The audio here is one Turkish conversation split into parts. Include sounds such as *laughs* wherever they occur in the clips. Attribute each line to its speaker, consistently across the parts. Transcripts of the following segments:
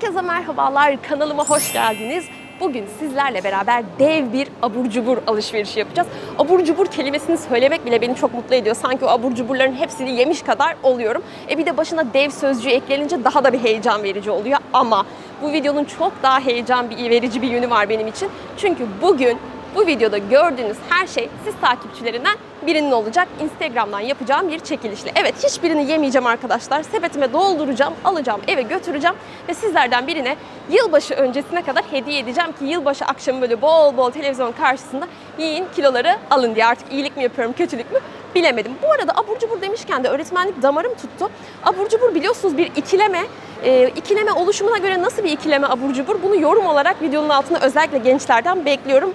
Speaker 1: Herkese merhabalar, kanalıma hoş geldiniz. Bugün sizlerle beraber dev bir abur cubur alışverişi yapacağız. Abur cubur kelimesini söylemek bile beni çok mutlu ediyor. Sanki o abur cuburların hepsini yemiş kadar oluyorum. E bir de başına dev sözcüğü eklenince daha da bir heyecan verici oluyor. Ama bu videonun çok daha heyecan verici bir yönü var benim için. Çünkü bugün bu videoda gördüğünüz her şey siz takipçilerinden birinin olacak. Instagram'dan yapacağım bir çekilişle. Evet hiçbirini yemeyeceğim arkadaşlar. Sepetime dolduracağım, alacağım, eve götüreceğim ve sizlerden birine yılbaşı öncesine kadar hediye edeceğim ki yılbaşı akşamı böyle bol bol televizyon karşısında yiyin kiloları alın diye. Artık iyilik mi yapıyorum, kötülük mü bilemedim. Bu arada abur cubur demişken de öğretmenlik damarım tuttu. Abur cubur biliyorsunuz bir ikileme. Ee, ikileme oluşumuna göre nasıl bir ikileme abur cubur? Bunu yorum olarak videonun altına özellikle gençlerden bekliyorum.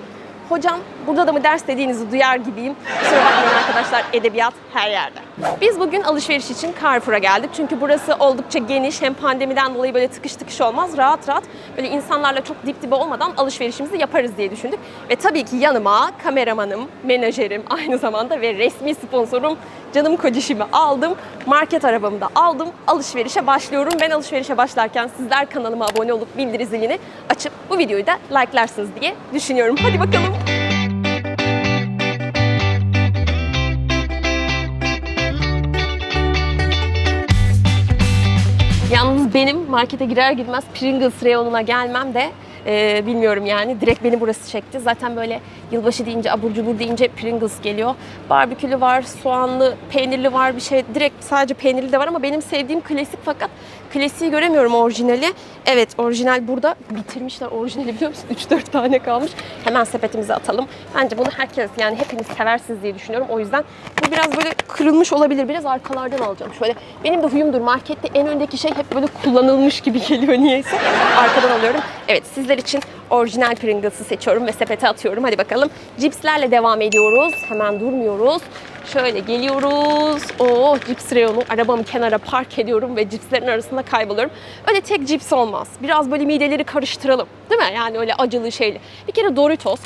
Speaker 1: Hocam burada da mı ders dediğinizi duyar gibiyim. Kusura bakmayın arkadaşlar edebiyat her yerde. Biz bugün alışveriş için Carrefour'a geldik. Çünkü burası oldukça geniş. Hem pandemiden dolayı böyle tıkış tıkış olmaz. Rahat rahat böyle insanlarla çok dip dibe olmadan alışverişimizi yaparız diye düşündük. Ve tabii ki yanıma kameramanım, menajerim aynı zamanda ve resmi sponsorum canım kocişimi aldım. Market arabamı da aldım. Alışverişe başlıyorum. Ben alışverişe başlarken sizler kanalıma abone olup bildiri zilini açıp bu videoyu da likelarsınız diye düşünüyorum. Hadi bakalım. Benim markete girer girmez Pringles reyonuna gelmem de e, bilmiyorum yani. Direkt beni burası çekti. Zaten böyle yılbaşı deyince, abur cubur deyince Pringles geliyor. Barbekülü var, soğanlı, peynirli var bir şey. Direkt sadece peynirli de var ama benim sevdiğim klasik fakat klasiği göremiyorum orijinali. Evet orijinal burada. Bitirmişler orijinali biliyor musun? *laughs* 3-4 tane kalmış. Hemen sepetimize atalım. Bence bunu herkes yani hepiniz seversiniz diye düşünüyorum. O yüzden bu biraz böyle kırılmış olabilir. Biraz arkalardan alacağım. Şöyle benim de huyumdur. Markette en öndeki şey hep böyle kullanılmış gibi *laughs* geliyor niyeyse. Arkadan alıyorum. Evet sizler için orijinal Pringles'ı seçiyorum ve sepete atıyorum. Hadi bakalım. Cipslerle devam ediyoruz. Hemen durmuyoruz. Şöyle geliyoruz. Oo cips reyonu. Arabamı kenara park ediyorum ve cipslerin arasında kayboluyorum. Öyle tek cips olmaz. Biraz böyle mideleri karıştıralım. Değil mi? Yani öyle acılı şeyli. Bir kere Doritos.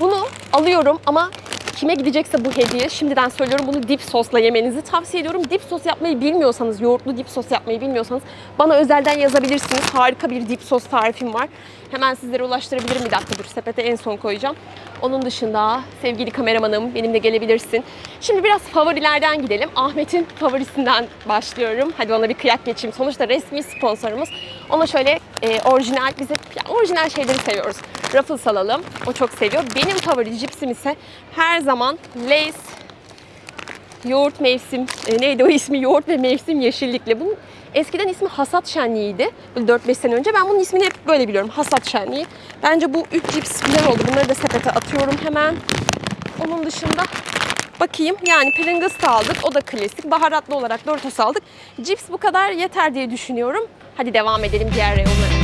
Speaker 1: Bunu alıyorum ama kime gidecekse bu hediye şimdiden söylüyorum bunu dip sosla yemenizi tavsiye ediyorum. Dip sos yapmayı bilmiyorsanız, yoğurtlu dip sos yapmayı bilmiyorsanız bana özelden yazabilirsiniz. Harika bir dip sos tarifim var. Hemen sizlere ulaştırabilirim bir dakika dur sepete en son koyacağım. Onun dışında sevgili kameramanım benimle gelebilirsin. Şimdi biraz favorilerden gidelim. Ahmet'in favorisinden başlıyorum. Hadi ona bir kıyak geçeyim. Sonuçta resmi sponsorumuz. Ona şöyle e, orijinal, biz hep yani orijinal şeyleri seviyoruz. Ruffles alalım. O çok seviyor. Benim favori cipsim ise her zaman Lay's yoğurt mevsim, e, neydi o ismi yoğurt ve mevsim yeşillikli. Bunun eskiden ismi hasat şenliğiydi. Böyle 4-5 sene önce. Ben bunun ismini hep böyle biliyorum. Hasat şenliği. Bence bu 3 cips güzel oldu. Bunları da sepete atıyorum hemen. Onun dışında bakayım. Yani Pringles da aldık. O da klasik. Baharatlı olarak Doritos aldık. Cips bu kadar yeter diye düşünüyorum. Hadi devam edelim diğer reyonlara.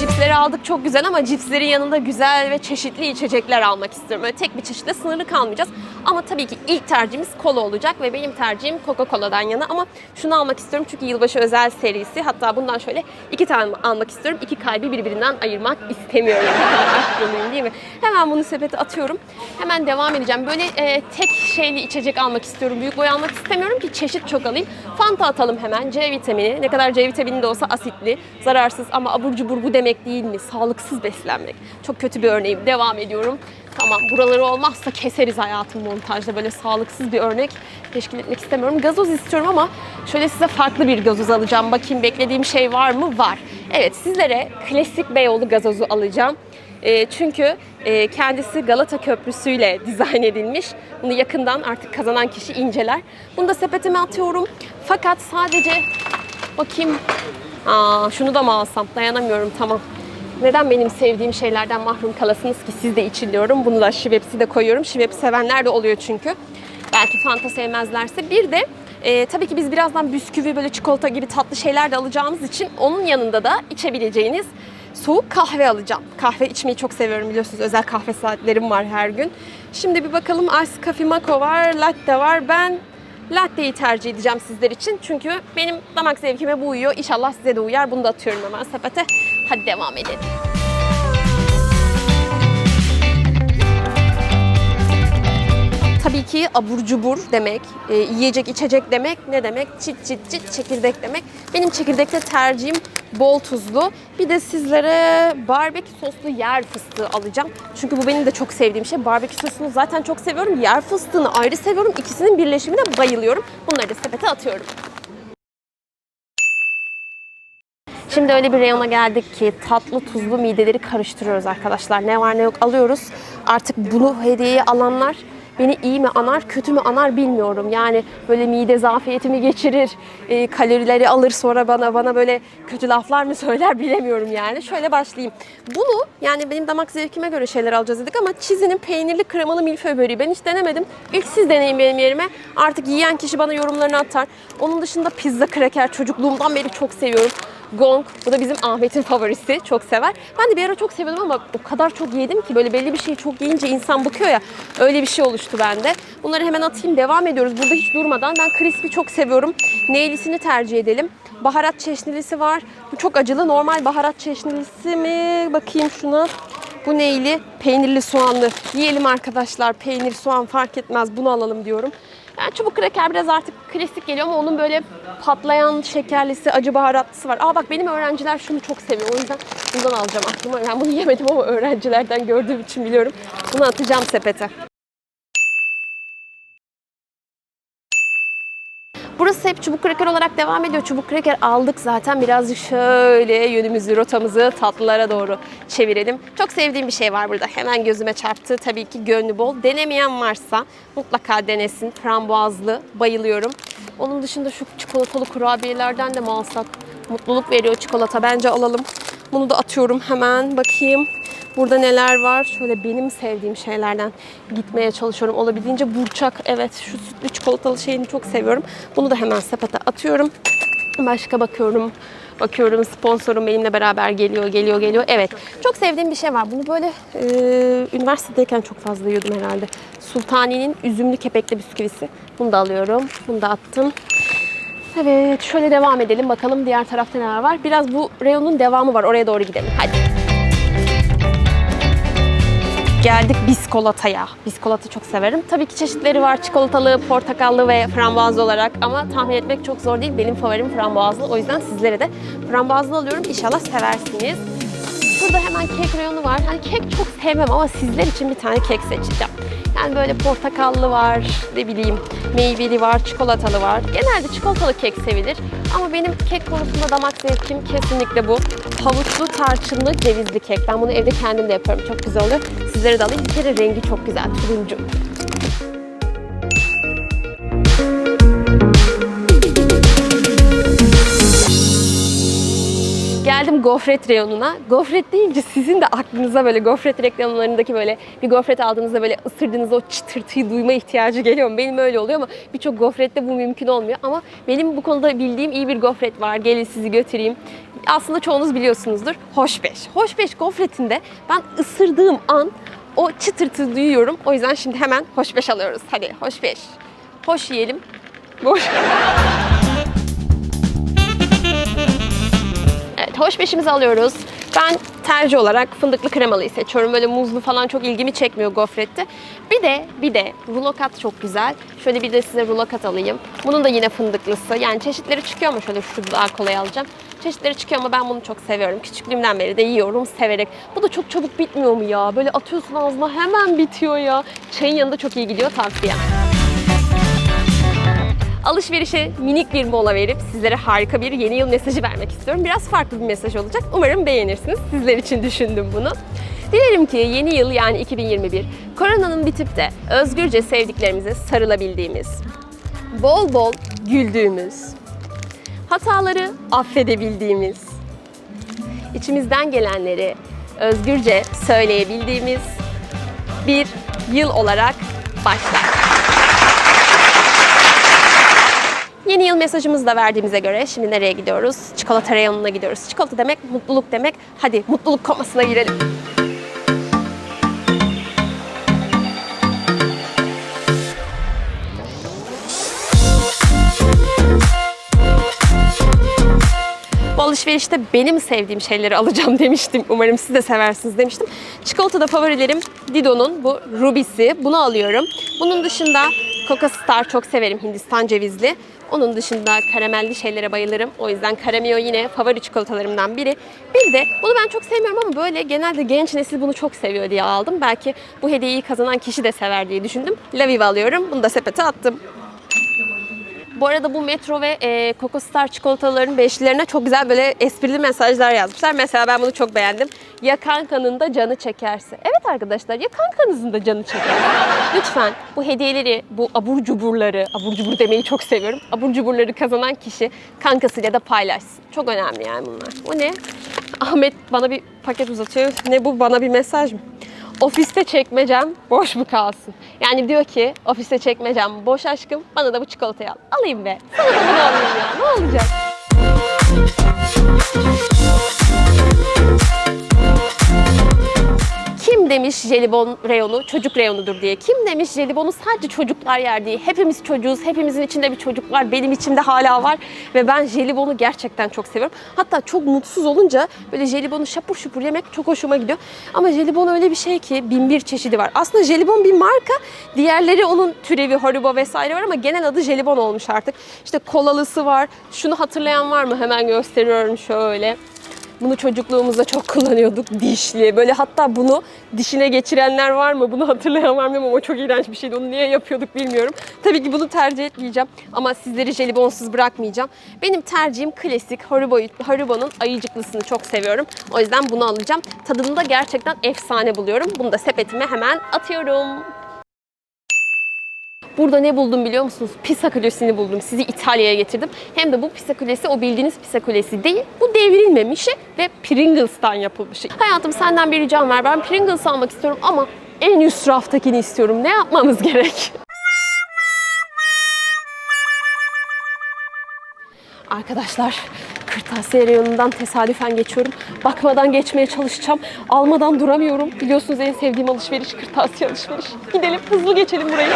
Speaker 1: Cipsleri aldık çok güzel ama cipslerin yanında güzel ve çeşitli içecekler almak istiyorum. Öyle tek bir çeşitle sınırlı kalmayacağız. Ama tabii ki ilk tercihimiz kola olacak ve benim tercihim Coca-Cola'dan yana. Ama şunu almak istiyorum çünkü yılbaşı özel serisi. Hatta bundan şöyle iki tane almak istiyorum. İki kalbi birbirinden ayırmak istemiyorum. Aşk doluyum değil mi? Hemen bunu sepete atıyorum. Hemen devam edeceğim. Böyle e, tek şeyli içecek almak istiyorum. Büyük boy almak istemiyorum ki çeşit çok alayım. Fanta atalım hemen. C vitamini. Ne kadar C vitamini de olsa asitli, zararsız ama abur cubur bu demek değil mi? Sağlıksız beslenmek. Çok kötü bir örneğim. Devam ediyorum. Tamam buraları olmazsa keseriz hayatım montajda. Böyle sağlıksız bir örnek teşkil etmek istemiyorum. Gazoz istiyorum ama şöyle size farklı bir gazoz alacağım. Bakayım beklediğim şey var mı? Var. Evet sizlere klasik Beyoğlu gazozu alacağım. E, çünkü e, kendisi Galata Köprüsü ile *laughs* dizayn edilmiş. Bunu yakından artık kazanan kişi inceler. Bunu da sepetime atıyorum. Fakat sadece bakayım Aa, şunu da mı alsam? Dayanamıyorum tamam. Neden benim sevdiğim şeylerden mahrum kalasınız ki siz de içiliyorum. Bunu da şivepsi de koyuyorum. Şivep sevenler de oluyor çünkü. Belki Fanta sevmezlerse. Bir de e, tabii ki biz birazdan bisküvi böyle çikolata gibi tatlı şeyler de alacağımız için onun yanında da içebileceğiniz soğuk kahve alacağım. Kahve içmeyi çok seviyorum biliyorsunuz. Özel kahve saatlerim var her gün. Şimdi bir bakalım Ice Coffee Mako var, latte var. Ben latte'yi tercih edeceğim sizler için. Çünkü benim damak zevkime bu uyuyor. İnşallah size de uyar. Bunu da atıyorum hemen sepete. Hadi devam edelim. tabii ki abur cubur demek, e, yiyecek içecek demek ne demek? Çit çit çit çekirdek demek. Benim çekirdekte tercihim bol tuzlu. Bir de sizlere barbekü soslu yer fıstığı alacağım. Çünkü bu benim de çok sevdiğim şey. Barbekü sosunu zaten çok seviyorum. Yer fıstığını ayrı seviyorum. İkisinin birleşimine bayılıyorum. Bunları da sepete atıyorum. Şimdi öyle bir reyona geldik ki tatlı tuzlu mideleri karıştırıyoruz arkadaşlar. Ne var ne yok alıyoruz. Artık bunu hediyeyi alanlar beni iyi mi anar, kötü mü anar bilmiyorum. Yani böyle mide zafiyetimi geçirir, e, kalorileri alır sonra bana bana böyle kötü laflar mı söyler bilemiyorum yani. Şöyle başlayayım. Bunu yani benim damak zevkime göre şeyler alacağız dedik ama Çizi'nin peynirli kremalı milföy böreği ben hiç denemedim. İlk siz deneyin benim yerime. Artık yiyen kişi bana yorumlarını atar. Onun dışında pizza kraker çocukluğumdan beri çok seviyorum. Gong. Bu da bizim Ahmet'in favorisi. Çok sever. Ben de bir ara çok seviyordum ama o kadar çok yedim ki böyle belli bir şeyi çok yiyince insan bıkıyor ya. Öyle bir şey oluştu bende. Bunları hemen atayım. Devam ediyoruz. Burada hiç durmadan. Ben crispy çok seviyorum. Neylisini tercih edelim. Baharat çeşnilisi var. Bu çok acılı. Normal baharat çeşnilisi mi? Bakayım şuna. Bu neyli? Peynirli soğanlı. Yiyelim arkadaşlar. Peynir, soğan fark etmez. Bunu alalım diyorum. Yani çubuk kraker biraz artık klasik geliyor ama onun böyle patlayan şekerlisi, acı baharatlısı var. Aa bak benim öğrenciler şunu çok seviyor. O yüzden bundan alacağım aklıma. Ben bunu yemedim ama öğrencilerden gördüğüm için biliyorum. Bunu atacağım sepete. Burası hep çubuk kraker olarak devam ediyor. Çubuk kraker aldık zaten. Birazcık şöyle yönümüzü, rotamızı tatlılara doğru çevirelim. Çok sevdiğim bir şey var burada. Hemen gözüme çarptı. Tabii ki gönlü bol. Denemeyen varsa mutlaka denesin. Frambuazlı. Bayılıyorum. Onun dışında şu çikolatalı kurabiyelerden de mi alsak? Mutluluk veriyor çikolata. Bence alalım. Bunu da atıyorum hemen. Bakayım. Burada neler var? Şöyle benim sevdiğim şeylerden gitmeye çalışıyorum. Olabildiğince burçak. Evet şu sütlü çikolatalı şeyini çok seviyorum. Bunu da hemen sepete atıyorum. Başka bakıyorum. Bakıyorum sponsorum benimle beraber geliyor, geliyor, geliyor. Evet. Çok sevdiğim bir şey var. Bunu böyle e, üniversitedeyken çok fazla yiyordum herhalde. Sultani'nin üzümlü kepekli bisküvisi. Bunu da alıyorum. Bunu da attım. Evet, şöyle devam edelim. Bakalım diğer tarafta neler var. Biraz bu reyonun devamı var. Oraya doğru gidelim. Hadi. Geldik biskolataya. Biskolata çok severim. Tabii ki çeşitleri var. Çikolatalı, portakallı ve frambuazlı olarak ama tahmin etmek çok zor değil. Benim favorim frambuazlı. O yüzden sizlere de frambuazlı alıyorum. İnşallah seversiniz. Şurada hemen kek reyonu var. Hani kek çok sevmem ama sizler için bir tane kek seçeceğim. Yani böyle portakallı var, ne bileyim meyveli var, çikolatalı var. Genelde çikolatalı kek sevilir. Ama benim kek konusunda damak zevkim kesinlikle bu. Havuçlu, tarçınlı, cevizli kek. Ben bunu evde kendim de yapıyorum. Çok güzel oluyor. Sizlere de alayım. Bir kere rengi çok güzel, turuncu. Geldim gofret reyonuna. Gofret deyince sizin de aklınıza böyle gofret reklamlarındaki böyle bir gofret aldığınızda böyle ısırdığınızda o çıtırtıyı duyma ihtiyacı geliyor? Benim öyle oluyor ama birçok gofrette bu mümkün olmuyor. Ama benim bu konuda bildiğim iyi bir gofret var. Gelin sizi götüreyim. Aslında çoğunuz biliyorsunuzdur. Hoşbeş. Hoşbeş gofretinde ben ısırdığım an o çıtırtı duyuyorum. O yüzden şimdi hemen hoşbeş alıyoruz. Hadi hoşbeş. Hoş yiyelim. Boş. *laughs* hoş beşimizi alıyoruz. Ben tercih olarak fındıklı kremalıyı seçiyorum. Böyle muzlu falan çok ilgimi çekmiyor gofrette. Bir de bir de rulo kat çok güzel. Şöyle bir de size rulo kat alayım. Bunun da yine fındıklısı. Yani çeşitleri çıkıyor ama şöyle şu daha kolay alacağım. Çeşitleri çıkıyor ama ben bunu çok seviyorum. Küçüklüğümden beri de yiyorum severek. Bu da çok çabuk bitmiyor mu ya? Böyle atıyorsun ağzına hemen bitiyor ya. Çayın yanında çok iyi gidiyor tavsiye. Alışverişe minik bir mola verip sizlere harika bir yeni yıl mesajı vermek istiyorum. Biraz farklı bir mesaj olacak. Umarım beğenirsiniz. Sizler için düşündüm bunu. Dilerim ki yeni yıl yani 2021 koronanın bitip de özgürce sevdiklerimize sarılabildiğimiz, bol bol güldüğümüz, hataları affedebildiğimiz, içimizden gelenleri özgürce söyleyebildiğimiz bir yıl olarak başlar. Yeni yıl mesajımızı da verdiğimize göre şimdi nereye gidiyoruz? Çikolata reyonuna gidiyoruz. Çikolata demek mutluluk demek. Hadi mutluluk komasına girelim. Bol Alışverişte benim sevdiğim şeyleri alacağım demiştim. Umarım siz de seversiniz demiştim. Çikolatada favorilerim Dido'nun bu Ruby'si. Bunu alıyorum. Bunun dışında Coca Star çok severim Hindistan cevizli. Onun dışında karamelli şeylere bayılırım. O yüzden Caramio yine favori çikolatalarımdan biri. Bir de bunu ben çok sevmiyorum ama böyle genelde genç nesil bunu çok seviyor diye aldım. Belki bu hediyeyi kazanan kişi de sever diye düşündüm. Laviv alıyorum. Bunu da sepete attım. Bu arada bu Metro ve e, Coco Star çikolataların beşlilerine çok güzel böyle esprili mesajlar yazmışlar. Mesela ben bunu çok beğendim. Ya kankanın da canı çekerse. Evet arkadaşlar ya kankanızın da canı çekerse. *laughs* Lütfen bu hediyeleri, bu abur cuburları, abur cubur demeyi çok seviyorum. Abur cuburları kazanan kişi kankasıyla da paylaşsın. Çok önemli yani bunlar. O ne? Ahmet bana bir paket uzatıyor. Ne bu? Bana bir mesaj mı? Ofiste çekmecem boş mu kalsın? Yani diyor ki ofiste çekmecem boş aşkım bana da bu çikolatayı al. Alayım be. Sana da bunu alayım ya. Ne olacak? Demiş jelibon reyonu çocuk reyonudur diye? Kim demiş jelibonu sadece çocuklar yer diye? Hepimiz çocuğuz, hepimizin içinde bir çocuk var. Benim içimde hala var ve ben jelibonu gerçekten çok seviyorum. Hatta çok mutsuz olunca böyle jelibonu şapur şupur yemek çok hoşuma gidiyor. Ama jelibon öyle bir şey ki bin bir çeşidi var. Aslında jelibon bir marka, diğerleri onun türevi, haribo vesaire var ama genel adı jelibon olmuş artık. İşte kolalısı var. Şunu hatırlayan var mı? Hemen gösteriyorum şöyle. Bunu çocukluğumuzda çok kullanıyorduk. Dişli. Böyle hatta bunu dişine geçirenler var mı? Bunu hatırlayan var mı? Ama çok iğrenç bir şeydi. Onu niye yapıyorduk bilmiyorum. Tabii ki bunu tercih etmeyeceğim. Ama sizleri jelibonsuz bırakmayacağım. Benim tercihim klasik Haribo, Haribo'nun ayıcıklısını çok seviyorum. O yüzden bunu alacağım. Tadını da gerçekten efsane buluyorum. Bunu da sepetime hemen atıyorum. Burada ne buldum biliyor musunuz? Pisa Kulesi'ni buldum. Sizi İtalya'ya getirdim. Hem de bu Pisa Kulesi o bildiğiniz Pisa Kulesi değil. Bu devrilmemişi ve Pringles'tan yapılmışı. Hayatım senden bir ricam var. Ben Pringles almak istiyorum ama en üst raftakini istiyorum. Ne yapmamız *laughs* gerek? Arkadaşlar kırtasiye reyonundan tesadüfen geçiyorum. Bakmadan geçmeye çalışacağım. Almadan duramıyorum. Biliyorsunuz en sevdiğim alışveriş kırtasiye alışveriş. Gidelim hızlı geçelim burayı.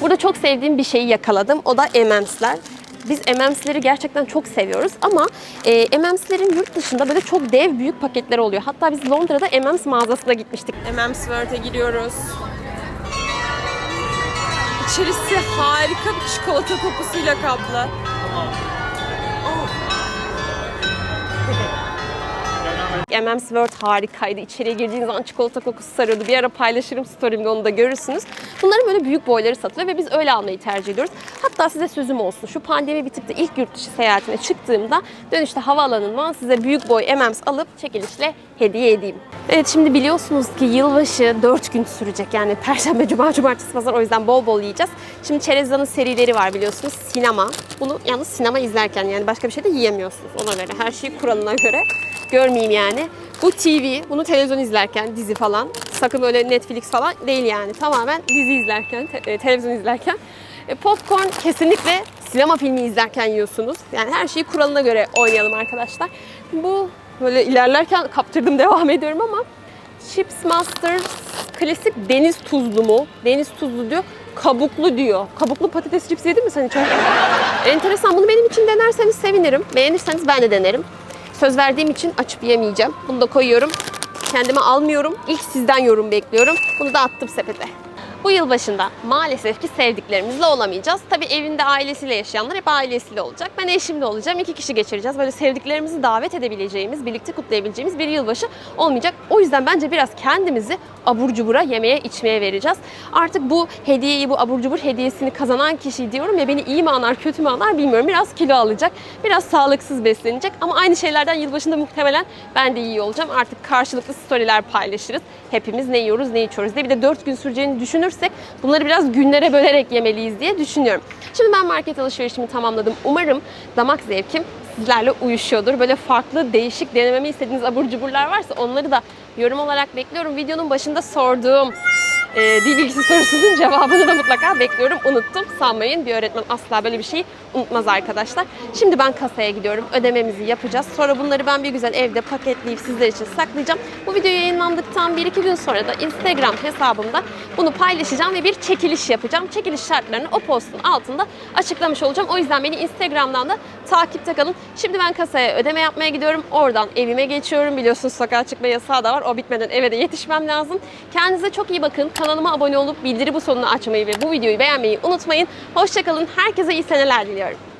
Speaker 1: Burada çok sevdiğim bir şeyi yakaladım. O da M&M's'ler. Biz M&M's'leri gerçekten çok seviyoruz ama e, M&M's'lerin yurt dışında böyle çok dev büyük paketleri oluyor. Hatta biz Londra'da M&M's mağazasına gitmiştik. M&M's World'e giriyoruz. İçerisi harika bir çikolata kokusuyla kaplı. M&M's World harikaydı. İçeriye girdiğiniz zaman çikolata kokusu sarıyordu. Bir ara paylaşırım story'imde onu da görürsünüz. Bunların böyle büyük boyları satılıyor ve biz öyle almayı tercih ediyoruz. Hatta size sözüm olsun. Şu pandemi bitip de ilk yurt dışı seyahatine çıktığımda dönüşte havaalanından size büyük boy M&M's alıp çekilişle hediye edeyim. Evet şimdi biliyorsunuz ki yılbaşı 4 gün sürecek. Yani Perşembe, Cuma, Cumartesi, Pazar o yüzden bol bol yiyeceğiz. Şimdi Çerezdan'ın serileri var biliyorsunuz. Sinema. Bunu yalnız sinema izlerken yani başka bir şey de yiyemiyorsunuz ona göre. Her şey kuralına göre. Görmeyeyim yani. Bu TV, bunu televizyon izlerken, dizi falan. Sakın öyle Netflix falan değil yani. Tamamen dizi izlerken, te- e, televizyon izlerken. E, popcorn kesinlikle sinema filmi izlerken yiyorsunuz. Yani her şeyi kuralına göre oynayalım arkadaşlar. Bu böyle ilerlerken kaptırdım *laughs* devam ediyorum ama Chips Master klasik deniz tuzlu mu? Deniz tuzlu diyor. Kabuklu diyor. Kabuklu patates cipsi yedin mi sen hiç? *laughs* Enteresan. Bunu benim için denerseniz sevinirim. Beğenirseniz ben de denerim. Söz verdiğim için açıp yemeyeceğim. Bunu da koyuyorum. Kendime almıyorum. İlk sizden yorum bekliyorum. Bunu da attım sepete. Bu yılbaşında maalesef ki sevdiklerimizle olamayacağız. Tabii evinde ailesiyle yaşayanlar hep ailesiyle olacak. Ben eşimle olacağım. İki kişi geçireceğiz. Böyle sevdiklerimizi davet edebileceğimiz, birlikte kutlayabileceğimiz bir yılbaşı olmayacak. O yüzden bence biraz kendimizi abur cubura yemeye içmeye vereceğiz. Artık bu hediyeyi, bu abur cubur hediyesini kazanan kişi diyorum ya beni iyi mi anar, kötü mü anar bilmiyorum. Biraz kilo alacak, biraz sağlıksız beslenecek ama aynı şeylerden yılbaşında muhtemelen ben de iyi olacağım. Artık karşılıklı storyler paylaşırız. Hepimiz ne yiyoruz, ne içiyoruz diye. Bir de 4 gün süreceğini düşünürsek bunları biraz günlere bölerek yemeliyiz diye düşünüyorum. Şimdi ben market alışverişimi tamamladım. Umarım damak zevkim sizlerle uyuşuyordur. Böyle farklı, değişik denememi istediğiniz abur cuburlar varsa onları da yorum olarak bekliyorum. Videonun başında sorduğum e, dil bilgisi sorusunun *laughs* cevabını da mutlaka bekliyorum. Unuttum sanmayın. Bir öğretmen asla böyle bir şeyi unutmaz arkadaşlar. Şimdi ben kasaya gidiyorum. Ödememizi yapacağız. Sonra bunları ben bir güzel evde paketleyip sizler için saklayacağım. Bu video yayınlandıktan 1-2 gün sonra da Instagram hesabımda bunu paylaşacağım ve bir çekiliş yapacağım. Çekiliş şartlarını o postun altında açıklamış olacağım. O yüzden beni Instagram'dan da takipte kalın. Şimdi ben kasaya ödeme yapmaya gidiyorum. Oradan evime geçiyorum. Biliyorsunuz sokağa çıkma yasağı da var. O bitmeden eve de yetişmem lazım. Kendinize çok iyi bakın. Kanalıma abone olup bildiri butonunu açmayı ve bu videoyu beğenmeyi unutmayın. Hoşçakalın. Herkese iyi seneler diliyorum.